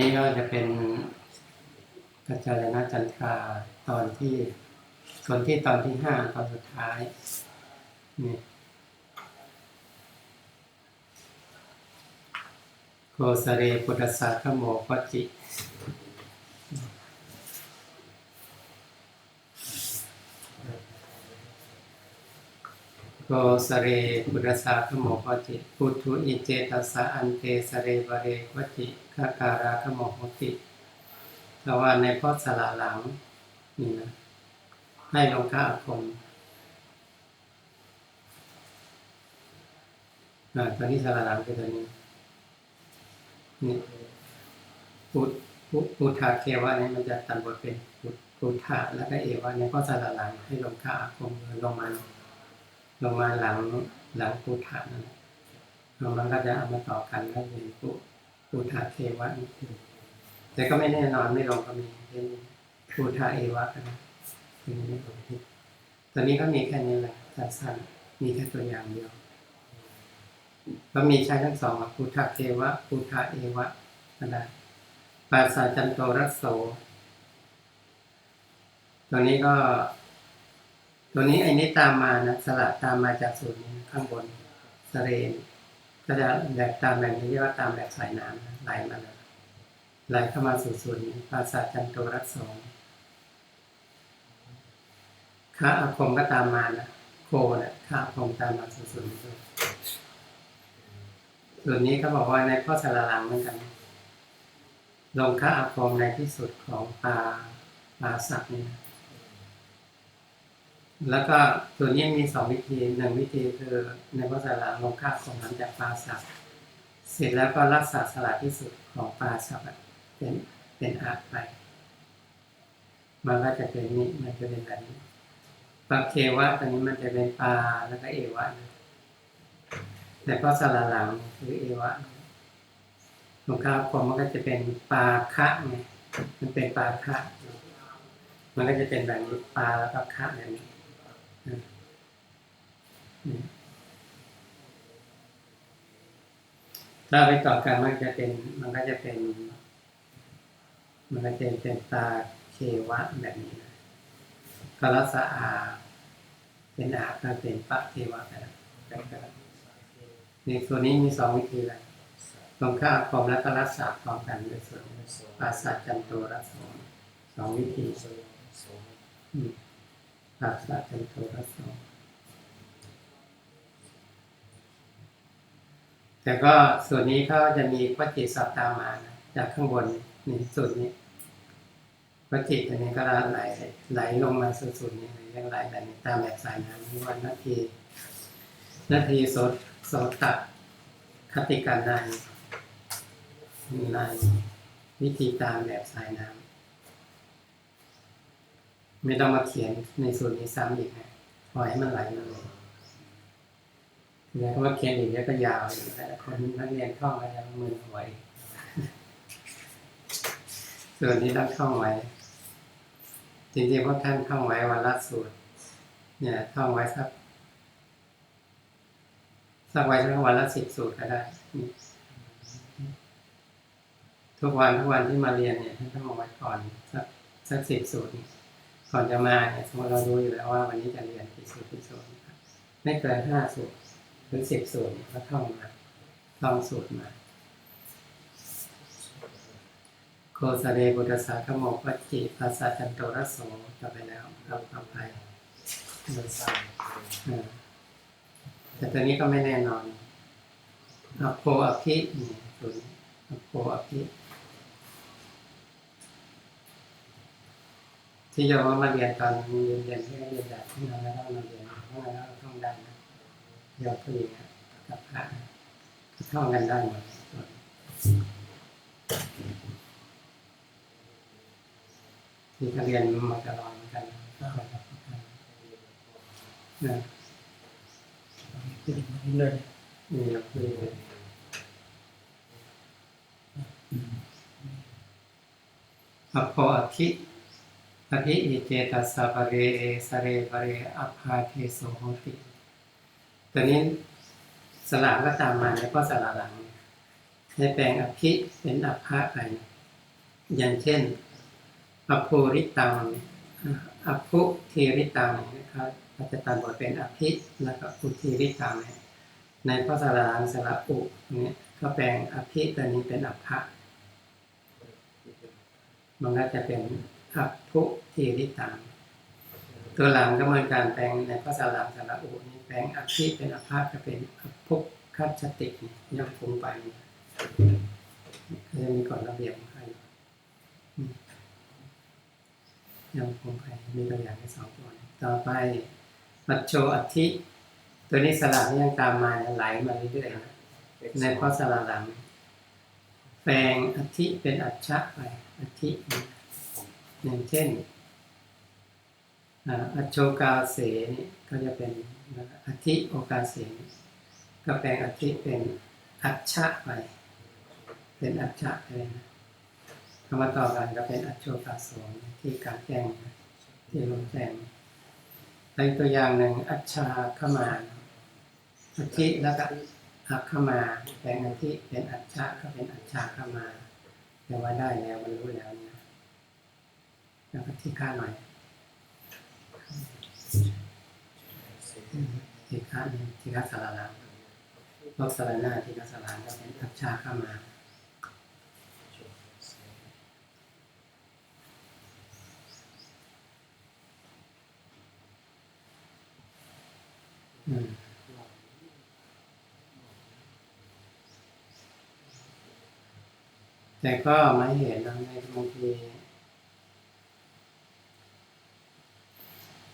นี้ก็จะเป็นกัจจายนะจันทราตอนที่ส่วนที่ตอนที่ห้าตอนสุดท้ายนี่โกสเรปุตตสาขโมกจิ โกสเรปุตสาขโมปจิพุทธุอิเจตัสสะอันเตสเรบเรวจิคาการาขโมโหติแต่ว่าในพจน์สละหลังนี่นะให้ลงท่าอาคมอ่าตัวนี้สละหลังคือตัวนี้นี่พุทพุพุทธาเควะเนี่ยมันจะตัดบทเป็นพุทพุทธะแล้วก็เอวะเนี่ยก็สละหลังให้ลงท่าอาคมลงมาลง ลงมาหลังหลังพุทธะนั่นละแล้วมันก็จะเอามาต่อกันก็เป็นพุพุทธาเควะนี่แต่ก็ไม่แน่นอนไม่ลงก็มีเป็นพุทธาเอวะก็ได้ทีนี้ไม่ลงที่ตอนนี้ก็มีแค่นี้แหละสั้นๆมีแค่ตัวอย่างเดียวก็มีใช้ทั้งสองพุทธาเควะพุทธาเอวะก็ได้ปาสาจันโตรัสโสตัวนี้ก็ ตัวนี้ไอ้นี้ตามมานะสระตามมาจากสูตรนี้ข้างบนสเรนก็จะแบบตามแบบนี้เรียกว่าตามแบบสายน้ำนะไหลมาเลยไหลเข้ามาสู่ส่วนนี้ภาษาจันโตรัสสองข้าอาคมก็ตามมานะโคนะข้าอาคมตามมาสู่ส่วนนี้ด้วยส่วนนี้เขาบอกว่าในข้อสารลังเหมือนกัน ลงข้าอาคมในที่สุดของปลาปลาสักนี่นะ แล้วก็ตัวนี้มีสองวิธีหนึ่งวิธีคือในภาษาลาลงค่าของน้ำจากปลาสับเสร็จแล้วก็รักษาสลัดที่สุดของปลาสับเป็นเป็นอาไป มันก็จะเป็นนี่มันจะเป็นแบบนี้ปลาเควะตัวนี้มันจะเป็นปลาแล้วก็เอวะนะแต่ก็สลัดหลังคือเอวะลงข้าวผมมันก็จะเป็นปลาคะไงมันเป็นปลาคะมันก็จะเป็นแบบนี้ปลาแล้วก็คะแบบนี้ ถ้าไปต่อกันมันจะเป็น มันก็จะเป็น มันก็จะเป็นตาเควะแบบนี้นะก็รักษาอา เป็นอาก็เป็นปะเทวะกันนะครับในส่วนนี้มีสองวิธีแหละลงค่าอาคมแล้วก็รักษาพร้อมกันด้วยส่วนปราศาสจันโตรัสสองสองวิธี อาศาสจันโตรัสสองแต่ก็ส่วนนี้เขาจะมีวัจิสับตามานะจากข้างบนนี่ส่วนนี้วัจิตัวนี้ก็ไหลไหลลงมาสู่ส่วนนี้เลยเรียกไหลตามแบบสายน้ำที่วันนาทีนาทีโสดโสตะคติการในในวิธีตามแบบสายน้ำ ไม่ต้องมาเขียนในส่วนนี้ซ้ำอีกนะปล่อยให้มันไหลมาเลยแล้วก็เขียนอีกแล้วก็ยาวอีกแต่คนนักเรียนท่องไว้แล้วมือหวยส่วนนี้ต้องท่องไว้ จริงๆพวกท่านท่องไว้วันละสูตร เนี่ยท่องไว้สักสักไว้สักวันละสิบสูตรก็ได้ ทุกวันทุกวันที่มาเรียนเนี่ยท่านต้องเอาไว้ก่อนสักสักสิบสูตรนี่ ก่อนจะมาเนี่ยสมมติเรารู้อยู่แล้วว่าวันนี้จะเรียนกี่สูตรกี่สูตรนครับไม่เกินห้าสูตรหรือสิบสูตรก็ท่องมาท่องสูตรมาโคสเรบุตสาขโมปัจจิภาษาจันโตรโสจะไปแล้วเราต่อไปอ่าแต่ตัวนี้ก็ไม่แน่นอนอโพอภินี่ตัวนี้อโพอภิ ที่จะว่ามาเรียนตอนเรียนเรียนที่เรียนแบบที่เราไม่ต้องมาเรียนเพราะเราท่องด้นยอดผู้หญิงกับพระเท่องกันได้หมดที่เรียนมาตลอดกันนะเลยนี่เราคุยกันอภอภิ อภิอิเจตัสสะปะเรเอสเรปะเรอภาเทโสโหติตัวนี้สละก็ตามมาแล้วก็สละหลังให้แปลงอภิเป็นอภะไปอย่างเช่นอภูริตังอภุทีริตังนี่ยเขาเขาจะตัดบทเป็นอภิแล้วก็อุทีริตังเนี่ยในพระสาราสระอุเนี่ยก็แปลงอภิตัวนี้เป็นอัภะมันก็จะเป็น อภุทีริตังตัวหลังก็เหมือนการแปลงในภาษาหลังสระอุนี่แปลงอภิเป็นอภาก็เป็นอภุคัจติย่อมคงไปจะมีกฎระเบียบใครย่อมคงไปมีตัวอย่างในสองตัวต่อไปปัจโชอธิตัวนี้สระนี่ยังตามมาไหลมาเรื่อยๆนะในภาษาหลังแปลงอธิเป็นอัจฉะไปอธิ อย่างเช่นอัจโชกาเสนี่ก็จะเป็นอธิโอกาเสนก็แปลงอธิเป็นอัจฉะไป เป็นอัจฉะเลยนะคำว่าต่อกันก็เป็นอัจโชกาโสที่การแจ้งที่ลงแจ้งในตัวอย่างหนึ่งอัจฉาขมาอธิแล้วก็อัคขมา แปลงอธิเป็นอัจฉะก็เป็นอัจฉาขมาแปลว่าได้แล้วมันรู้แล้วนะแล้วก็ที่ค่าหน่อยทีฆะนี่ทีฆะสารลังพวกสารหน้าทีฆะสารลังก็เป็นอัจฉาเข้ามาอืมแต่ก็ไม่เห็นนะในบางที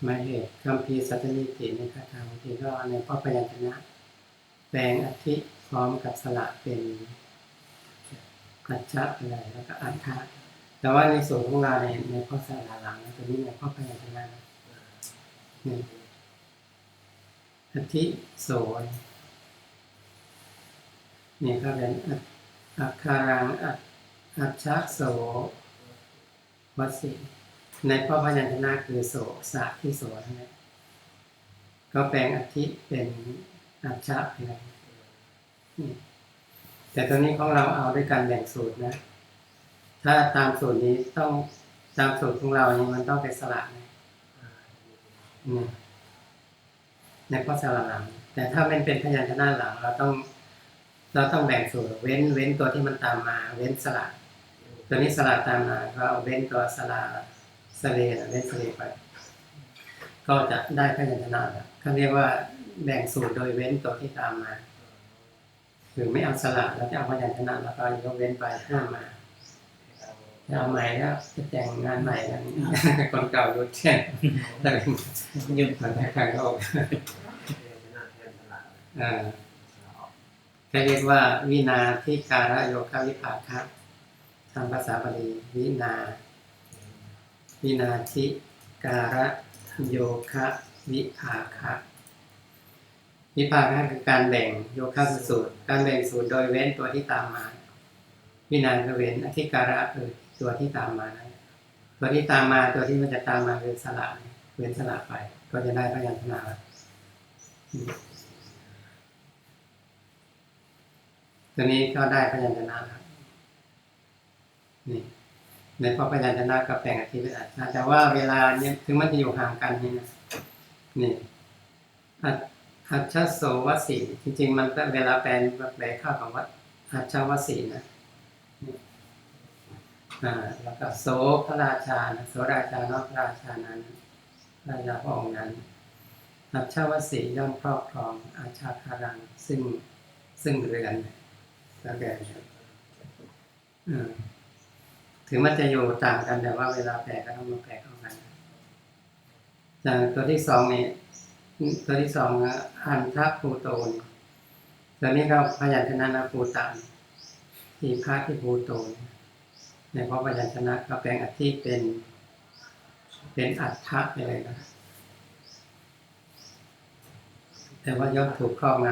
ม่เห็นคำพีสัตนิติในคาถาบางทีก็ในพ่อพยัญชนะแปลงอธิพร้อมกับสระเป็นอัจฉะอะไรแล้วก็อัฏฐะแต่ว่าในส่วนของเราในในพ่อสระหลังตัวนี้ในพ่อพยัญชนะนี่อธิโสนนี่ก็เป็นอัคารังอัจฉะโสวสิ ในพ่อพญชนะคือโสสะที่โสนั่นแหละก็แปลงอธิเป็นอัจฉะไปเลยนี่แต่ตรงนี้ของเราเอาด้วยการแบ่งสูตรนะ ถ้าตามสูตรนี้ต้องตามสูตรของเรานี่มันต้องเป็นสระนะนี่ในข้อสระหลัง แต่ถ้ามันเป็นพยัญชนะหลัง เราต้อง เราต้องแบ่งสูตร เว้นเว้นตัวที่มันตามมา เว้นสระตัวนี้สระตามมาก็เอาเว้นตัวสระ สเลนเว้นสเลไป ก็จะได้พยัญชนะแล้วเขาเรียกว่าแบ่งสูตรโดยเว้นตัวที่ตามมาคือไม่เอาสระแล้วจะเอาพยัญชนะแล้วก็ยกเว้นไปห้ามมาจะเอาใหม่แล้วจะแต่งงานใหม่แล้วคนเก่าดูแช่แต่ยืมผ่านทางโลกอ่าเขาเรียกว่าวินาทิการะโยคะวิภาคะทางภาษาบาลีวินา วินาทิการะโยคะวิภาคะวิภาคะคือการแบ่งโยคะสูตร การแบ่งสูตรโดยเว้นตัวที่ตามมา วินาคือเว้นอธิการะคือตัวที่ตามมานะตัวที่ตามมาตัวที่มันจะตามมาคือสละเว้นสละไป ก็จะได้พยัญชนะตัวนี้ก็ได้พยัญชนะครับนี่ ในพอพยัญชนะกับแปลงอธิเป็นอัจฉริแต่ว่าเวลาเนี่ยถึงมันจะอยู่ห่างกันนี่นะนี่อัจฉโสวสีจริง ๆ มันเวลาแปลแปลข้าวของว่าอัจฉวสีนะอ่าแล้วก็โสพระราชาโสราชานอกพระราชานั้นราชาพระองค์นั้นอัจฉวสีย่อมครอบครองอาชาคารังซึ่งซึ่งเรือนแล้วแก ถึงมันจะอยู่ต่างกันแต่ว่าเวลาแปลก็ต้องมาแปลเข้ากันจากตัวที่สองนี่ตัวที่สองอันทัภูโตนตัวนี้ก็พยัญชนะนาภูตันที่พาที่ภูโตนในเพราะพยัญชนะก็แปลงอธิเป็น เป็นอัฏฐะไปเลยนะแต่ว่าย่อมถูกครอบง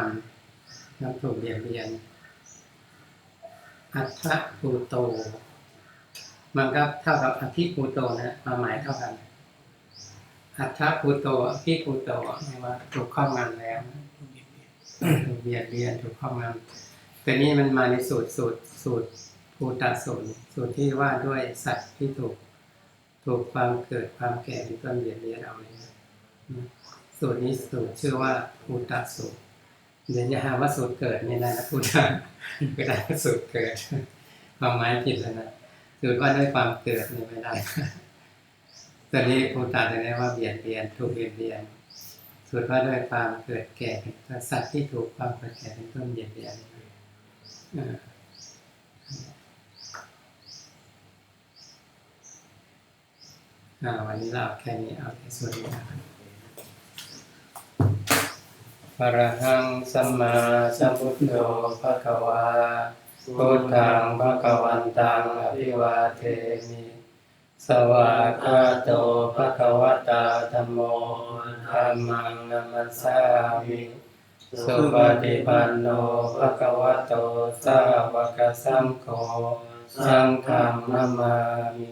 ำย่อมถูกเบียดเบียน อัฏฐภูโต มันก็เท่ากับอภิภูโตนะความหมายเท่ากันอัฏฐภูโตอภิภูโตหมายว่าถูกครอบงำแล้วถูกเบียดเบียนถูกครอบงำแต่นี้มันมาในสูตรสูตรสูตรภูตะสูตรสูตรที่ว่าด้วยสัตว์ที่ถูกถูกความเกิดความแก่เป็นต้นเบียดเบียนเอาเลยนะสูตรนี้สูตรชื่อว่าภูตะสูตรเดี๋ยวจะหาว่าสูตรเกิดนี่นะภูตะไม่ได้สูตรเกิดความหมายผิดแล้วนะ สูตรว่าด้วยความเกิดนี่ไม่ได้ตอนนี้ภูตะจะได้ว่าเบียดเบียนถูกเบียดเบียนสูตรว่าด้วยความเกิดแก่เป็นสัตว์ที่ถูกความเกิดแก่เป็นต้นเบียดเบียนเอออ่าวันนี้เราเอาแค่นี้เอาแค่ส่วนนี้นะครับพระหังสัมมาสัมพุทโธภะคะวา พุทธังภะคะวันตังอภิวาเทมิสวากขาโตภะคะวะตาธัมโมธัมมังนัมสามิสุปฏิปันโนภะคะวะโตสาวกสังโฆสังฆังนามามิ